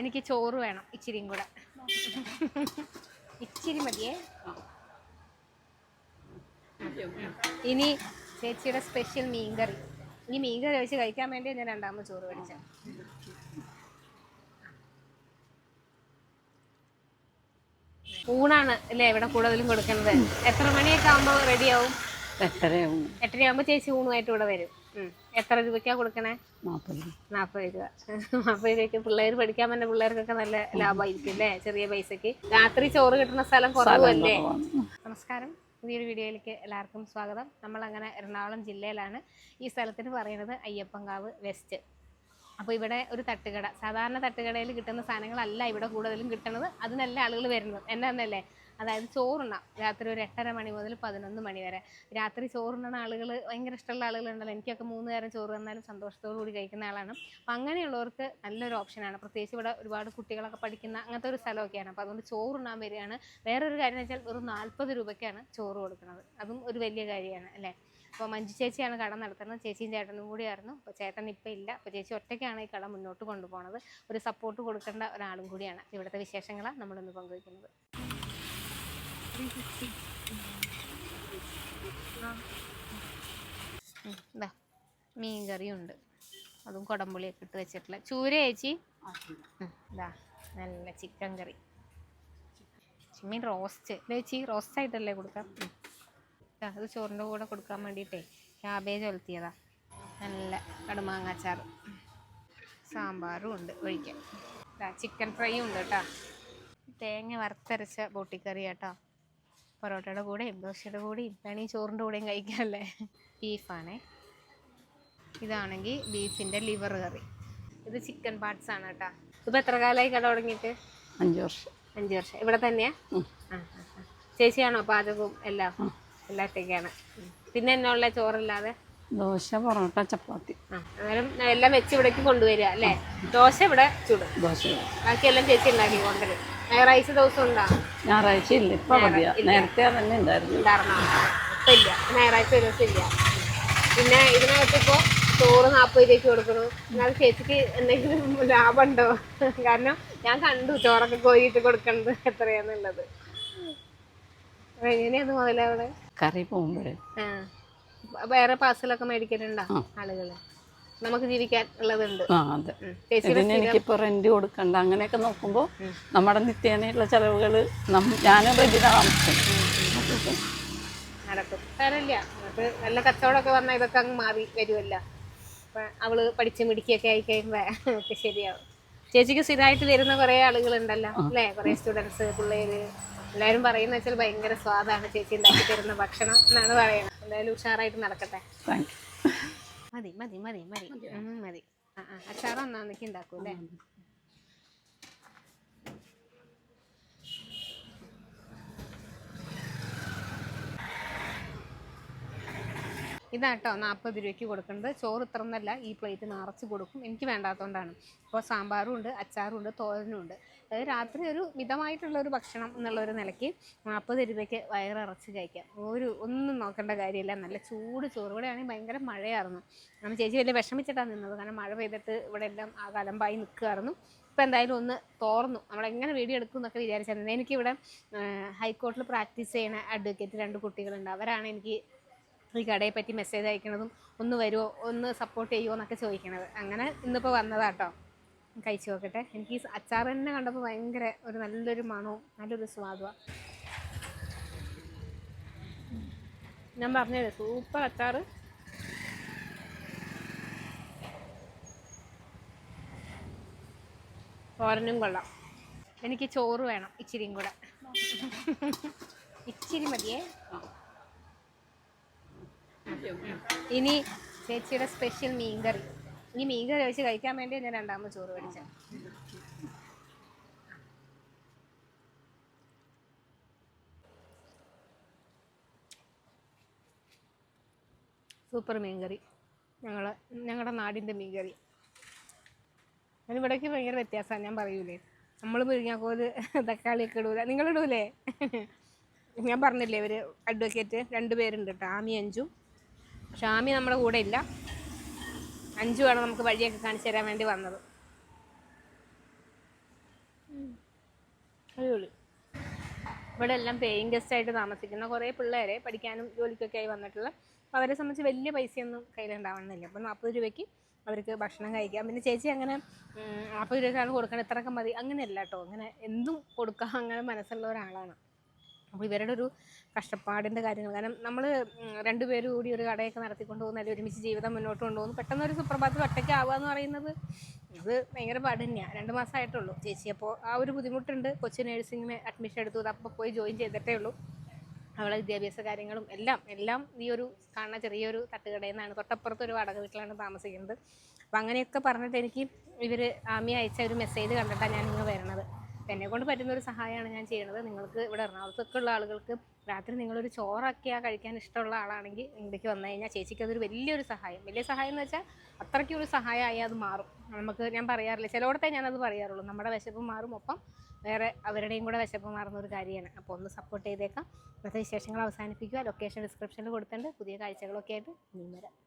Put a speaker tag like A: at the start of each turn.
A: എനിക്ക് ചോറ് വേണം ഇച്ചിരിയും കൂടെ. ഇച്ചിരി മതിയേ. ഇനി ചേച്ചിയുടെ സ്പെഷ്യൽ മീൻകറി. ഈ മീൻകറി വെച്ച് കഴിക്കാൻ വേണ്ടി ഞാൻ രണ്ടാമത് ചോറ് മേടിച്ചത് ഊണാണ് അല്ലേ ഇവിടെ കൂടുതലും കൊടുക്കുന്നത്? എത്ര മണിയൊക്കെ ആകുമ്പോൾ റെഡിയാവും
B: എട്ടരയാവും.
A: എട്ടരയാകുമ്പോൾ ചേച്ചി ഊണുമായിട്ട് ഇവിടെ വരും. എത്ര രൂപയ്ക്കാ കൊടുക്കണേ?
B: നാൽപ്പത്
A: നാൽപ്പത് രൂപ. നാൽപ്പത് രൂപയ്ക്ക് പിള്ളേർ പഠിക്കാൻ പറ്റുന്ന പിള്ളേർക്കൊക്കെ നല്ല ലാഭമായിരിക്കും അല്ലേ? ചെറിയ പൈസക്ക് രാത്രി ചോറ് കിട്ടുന്ന സ്ഥലം കുറവല്ലേ നമസ്കാരം. പുതിയൊരു വീഡിയോയിലേക്ക് എല്ലാവർക്കും സ്വാഗതം. നമ്മൾ അങ്ങനെ എറണാകുളം ജില്ലയിലാണ് ഈ സ്ഥലത്തിന് പറയുന്നത് അയ്യപ്പങ്കാവ് വെസ്റ്റ്. അപ്പോൾ ഇവിടെ ഒരു തട്ടുകട. സാധാരണ തട്ടുകടയിൽ കിട്ടുന്ന സാധനങ്ങളല്ല ഇവിടെ കൂടുതലും കിട്ടുന്നത്. അതിനല്ല ആളുകൾ വരുന്നത്. എന്നാന്നല്ലേ? അതായത് ചോറുണ്ണാം. രാത്രി ഒരു എട്ടര മണി മുതൽ പതിനൊന്ന് മണി വരെ. രാത്രി ചോറുണ്ണുന്ന ആളുകൾ ഭയങ്കര ഇഷ്ടമുള്ള ആളുകളുണ്ടല്ലോ. എനിക്കൊക്കെ മൂന്ന് നേരം ചോറ് തന്നാലും സന്തോഷത്തോടു കൂടി കഴിക്കുന്ന ആളാണ്. അപ്പം അങ്ങനെയുള്ളവർക്ക് നല്ലൊരു ഓപ്ഷനാണ് പ്രത്യേകിച്ച് ഇവിടെ ഒരുപാട് കുട്ടികളൊക്കെ പഠിക്കുന്ന അങ്ങനത്തെ ഒരു സ്ഥലമൊക്കെയാണ്. അപ്പോൾ അതുകൊണ്ട് ചോറുണ്ണാൻ വരികയാണ്. വേറൊരു കാര്യം എന്ന് വെച്ചാൽ ഒരു നാൽപ്പത് രൂപയ്ക്കാണ് ചോറ് കൊടുക്കുന്നത്. അതും ഒരു വലിയ കാര്യമാണ് അല്ലേ? അപ്പോൾ മഞ്ജു ചേച്ചിയാണ് കട നടത്തുന്നത്. ചേച്ചിയും ചേട്ടനും കൂടിയായിരുന്നു. അപ്പോൾ ചേട്ടൻ ഇപ്പം ഇല്ല. അപ്പോൾ ചേച്ചി ഒറ്റയ്ക്കാണ് ഈ കട മുന്നോട്ട് കൊണ്ടുപോകുന്നത് ഒരു സപ്പോർട്ട് കൊടുക്കേണ്ട ഒരാളും കൂടിയാണ്. ഇവിടുത്തെ വിശേഷങ്ങളാണ് നമ്മളിന്ന് പങ്കുവയ്ക്കുന്നത്. ഇതാ മീൻ കറിയുണ്ട് അതും കുടംപുളിയൊക്കെ ഇട്ട് വെച്ചിട്ടുള്ള. ചൂര ചേച്ചി? ഇതാ നല്ല ചിക്കൻ കറി. മീൻ റോസ്റ്റ് ചേച്ചി റോസ്റ്റ് ആയിട്ടല്ലേ കൊടുക്കാം? അത് ചോറിന്റെ കൂടെ കൊടുക്കാൻ വേണ്ടിയിട്ടേ ക്യാബേജ് ഒലത്തിയതാ. നല്ല കടുമാങ്ങാച്ചാർ സാമ്പാറും ഉണ്ട് ഒഴിക്കാൻ. ചിക്കൻ ഫ്രൈയും ഉണ്ട് കേട്ടോ. തേങ്ങ വറുത്തരച്ച പൊട്ടിക്കറി കേട്ടോ പൊറോട്ടയുടെ കൂടെയും ദോശയുടെ കൂടെയും വേണമെങ്കിൽ ചോറിന്റെ കൂടെയും കഴിക്കാമല്ലേ ബീഫാണേ. ഇതാണെങ്കിൽ ബീഫിന്റെ ലിവർ കറി. ഇത് ചിക്കൻ പാർട്സ് ആണ് കേട്ടോ. ഇപ്പം എത്ര കാലമായി കട തുടങ്ങിയിട്ട്?
B: അഞ്ച് വർഷം.
A: അഞ്ച് വർഷം. ഇവിടെ തന്നെയാ? ആ, ആ, ആ. ചേച്ചിയാണോ പാചകവും എല്ലാം? എല്ലാത്തേക്കാണ്. പിന്നെ എന്നുള്ള ചോറില്ലാതെ?
B: ദോശ പൊറോട്ട ചപ്പാത്തി.
A: ആ അന്നേരം എല്ലാം വെച്ച് ഇവിടേക്ക് കൊണ്ടുവരിക അല്ലേ? ദോശ ഇവിടെ ചുടും.
B: ദോശ
A: ബാക്കിയെല്ലാം ചേച്ചി ഉണ്ടാക്കി കൊണ്ടുവരും ഞായറാഴ്ച ദിവസം ഉണ്ടാ?
B: ഞായറാഴ്ച ഇല്ല ഇപ്പൊ മതിയാ. നേരത്തെ തന്നെ ഉണ്ടായിരുന്നു.
A: ഉണ്ടായിരുന്നോ? ഇപ്പം ഇല്ല. ഞായറാഴ്ച ഒരു ദിവസം ഇല്ല. പിന്നെ ഇതിനകത്ത് ഇപ്പോ ചോറ് നാൽപ്പത് രൂപയ്ക്ക് കൊടുക്കണു എന്നാൽ ചേച്ചിക്ക് എന്തെങ്കിലും ലാഭമുണ്ടോ? കാരണം ഞാൻ കണ്ടു ചോറൊക്കെ കോരിയിട്ട് കൊടുക്കണത് എത്രയാന്നുള്ളത്. എങ്ങനെയത് മുതലവിടെ
B: കറി പോകുമ്പോഴേ.
A: വേറെ പാർസലൊക്കെ മേടിക്കലുണ്ടോ ആളുകൾ? നമുക്ക് ജീവിക്കാൻ ഉള്ളതുണ്ട്.
B: ഇതിന് എനിക്കിപ്പോ റെന്റ് കൊടുക്കണ്ട. അങ്ങനെയൊക്കെ നോക്കുമ്പോ നമ്മുടെ നിത്യേനയുള്ള ചെലവുകൾ ഞാൻ റെന്റിന് താമസിക്കും
A: നടക്കും. സാരമില്ല നമുക്ക് നല്ല കച്ചവടമൊക്കെ വന്നാൽ ഇതൊക്കെ അങ്ങ് മാറി വരുമല്ലോ അവൾ പഠിച്ച് മിടിക്കൊക്കെ ആയി കഴിയുമ്പോ ഒക്കെ ശരിയാവും. ചേച്ചിക്ക് സ്ഥിരമായിട്ട് വരുന്ന കുറെ ആളുകളുണ്ടല്ലോ അല്ലേ? കുറെ സ്റ്റുഡൻസ് പിള്ളേര്. എല്ലാവരും പറയുന്ന വെച്ചാൽ ഭയങ്കര സ്വാദാണ് ചേച്ചി ഉണ്ടാക്കി തരുന്ന ഭക്ഷണം എന്നാണ് പറയുന്നത്. എന്തായാലും ഉഷാറായിട്ട് നടക്കട്ടെ. മതി മതി മതി മതി. മതി. ആ അച്ചാറ് ഒന്നാന്നേക്ക് ഉണ്ടാക്കും അല്ലേ? ഇതാട്ടോ നാൽപ്പത് രൂപയ്ക്ക് കൊടുക്കുന്നത്. ചോറ് ഇത്ര എന്നല്ല ഈ പ്ലേറ്റ് നിറച്ച് കൊടുക്കും. എനിക്ക് വേണ്ടാത്തതുകൊണ്ടാണ് അപ്പോൾ സാമ്പാറും ഉണ്ട് അച്ചാറും ഉണ്ട് തോരനും ഉണ്ട്. അതായത് രാത്രി ഒരു മിതമായിട്ടുള്ള ഒരു ഭക്ഷണം എന്നുള്ള ഒരു നിലയ്ക്ക് നാൽപ്പത് രൂപയ്ക്ക് വയറിറച്ച് കഴിക്കാം. ഒരു ഒന്നും നോക്കേണ്ട കാര്യമില്ല. നല്ല ചൂട് ചോറ്. ഇവിടെ ആണെങ്കിൽ ഭയങ്കര മഴയായിരുന്നു. നമ്മൾ ചേച്ചി വലിയ വിഷമിച്ചിട്ടാണ് നിന്നത്. കാരണം മഴ പെയ്തിട്ട് ഇവിടെ എല്ലാം ആ കലമ്പായി നിൽക്കുമായിരുന്നു ഇപ്പം എന്തായാലും ഒന്ന് തോർന്നു. നമ്മളെങ്ങനെ വീഡിയോ എടുക്കും എന്നൊക്കെ വിചാരിച്ചിരുന്നത് എനിക്കിവിടെ ഹൈക്കോർട്ടിൽ പ്രാക്ടീസ് ചെയ്യുന്ന അഡ്വക്കേറ്റ് രണ്ട് കുട്ടികളുണ്ട്. അവരാണ് എനിക്ക് ഈ കടയെ പറ്റി മെസ്സേജ് അയക്കണതും ഒന്ന് വരുമോ ഒന്ന് സപ്പോർട്ട് ചെയ്യുമോ എന്നൊക്കെ ചോദിക്കണത്. അങ്ങനെ ഇന്നിപ്പോൾ വന്നതാട്ടോ. കഴിച്ചു നോക്കട്ടെ. എനിക്ക് ഈ അച്ചാർ തന്നെ കണ്ടപ്പോൾ ഭയങ്കര ഒരു നല്ലൊരു മണവും നല്ലൊരു സ്വാദുമാണ് ഞാൻ പറഞ്ഞത് സൂപ്പർ അച്ചാർ തോരനും കൊള്ളാം. എനിക്ക് ചോറ് വേണം ഇച്ചിരിയും കൂടെ. ഇച്ചിരി മതിയേ. ഇനി ചേച്ചിയുടെ സ്പെഷ്യൽ മീൻകറി. ഈ മീൻകറി വെച്ച് കഴിക്കാൻ വേണ്ടി ഞാൻ രണ്ടാമത് ചോറ് മേടിച്ചത്. സൂപ്പർ മീൻകറി. ഞങ്ങളെ ഞങ്ങളുടെ നാടിന്റെ മീൻകറി. അതിനിവിടേക്ക് ഭയങ്കര വ്യത്യാസമാണ് ഞാൻ പറയൂലേ. നമ്മൾ മുരിങ്ങാക്കോൽ തക്കാളിയൊക്കെ ഇടൂല. നിങ്ങളിടൂലേ? ഞാൻ പറഞ്ഞില്ലേ ഇവർ അഡ്വക്കേറ്റ് രണ്ട് പേരുണ്ട് കേട്ടോ ആമി അഞ്ചു ഷാമി നമ്മുടെ കൂടെ ഇല്ല. അഞ്ചുമാണ് നമുക്ക് വഴിയൊക്കെ കാണിച്ചു തരാൻ വേണ്ടി വന്നത്. ഇവിടെ എല്ലാം പേയിങ് ഗസ്റ്റ് ആയിട്ട് താമസിക്കുന്ന കുറേ പിള്ളേരെ പഠിക്കാനും ജോലിക്കൊക്കെ ആയി വന്നിട്ടുള്ള അപ്പോൾ അവരെ സംബന്ധിച്ച് വലിയ പൈസയൊന്നും കയ്യിലുണ്ടാവണമെന്നില്ല. അപ്പോൾ നാൽപ്പത് രൂപയ്ക്ക് അവർക്ക് ഭക്ഷണം കഴിക്കാം. പിന്നെ ചേച്ചി അങ്ങനെ നാൽപ്പത് രൂപയ്ക്കാണ് കൊടുക്കണം ഇത്രയൊക്കെ മതി. അങ്ങനെയല്ല കേട്ടോ. അങ്ങനെ എന്തും കൊടുക്കാം. അങ്ങനെ മനസ്സുള്ള ഒരാളാണ്. അപ്പോൾ ഇവരുടെ ഒരു കഷ്ടപ്പാടിന്റെ കാര്യങ്ങൾ. കാരണം നമ്മൾ രണ്ടുപേരും കൂടി ഒരു കടയൊക്കെ നടത്തിക്കൊണ്ട് പോകുന്ന അല്ലെങ്കിൽ ഒരുമിച്ച് ജീവിതം മുന്നോട്ട് കൊണ്ടുപോകുന്നു പെട്ടെന്ന് ഒരു സുപ്രഭാതത്തിൽ ഒറ്റയ്ക്ക് ആവുക എന്ന് പറയുന്നത് അത് ഭയങ്കര പാട് തന്നെയാണ് രണ്ട് മാസമായിട്ടുള്ളൂ ചേച്ചി അപ്പോൾ ആ ഒരു ബുദ്ധിമുട്ടുണ്ട്. കൊച്ചു നേഴ്സിങ്ങിന് അഡ്മിഷൻ എടുത്തു. അപ്പോൾ പോയി ജോയിൻ ചെയ്തിട്ടേ ഉള്ളൂ. അവളെ വിദ്യാഭ്യാസ കാര്യങ്ങളും എല്ലാം എല്ലാം ഈ ഒരു കാണുന്ന ചെറിയൊരു തട്ടുകടയിൽ നിന്നാണ്. തൊട്ടപ്പുറത്ത് ഒരു വാടക വീട്ടിലാണ് താമസിക്കുന്നത്. അപ്പോൾ അങ്ങനെയൊക്കെ പറഞ്ഞിട്ട് എനിക്ക് ഇവർ ആമി അയച്ച ഒരു മെസ്സേജ് കണ്ടിട്ടാണ് ഞാൻ ഇങ്ങ് വരണത് എന്നെ കൊണ്ട് പറ്റുന്ന ഒരു സഹായമാണ് ഞാൻ ചെയ്യുന്നത് നിങ്ങൾക്ക് ഇവിടെ എറണാകുളത്തൊക്കെ ഉള്ള ആളുകൾക്ക് രാത്രി നിങ്ങളൊരു ചോറൊക്കെയാണ് കഴിക്കാൻ ഇഷ്ടമുള്ള ആളാണെങ്കിൽ ഇവിടേക്ക് വന്നു കഴിഞ്ഞാൽ ചേച്ചിക്ക് അതൊരു വലിയൊരു സഹായം. വലിയ സഹായം എന്ന് വെച്ചാൽ അത്രയ്ക്കും ഒരു സഹായമായി അത് മാറും. നമുക്ക് ഞാൻ പറയാറില്ല. ചിലയിടത്തെ ഞാനത് പറയാറുള്ളൂ. നമ്മുടെ വിശപ്പ് മാറും. ഒപ്പം വേറെ അവരുടെയും കൂടെ വിശപ്പ് മാറുന്ന ഒരു കാര്യമാണ്. അപ്പോൾ ഒന്ന് സപ്പോർട്ട് ചെയ്തേക്കാം. ഇന്നത്തെ വിശേഷങ്ങൾ അവസാനിപ്പിക്കുക. ലൊക്കേഷൻ ഡിസ്ക്രിപ്ഷനിൽ കൊടുത്തിട്ടുണ്ട്. പുതിയ കാഴ്ചകളൊക്കെ ആയിട്ട് ഇനിയും വരാം.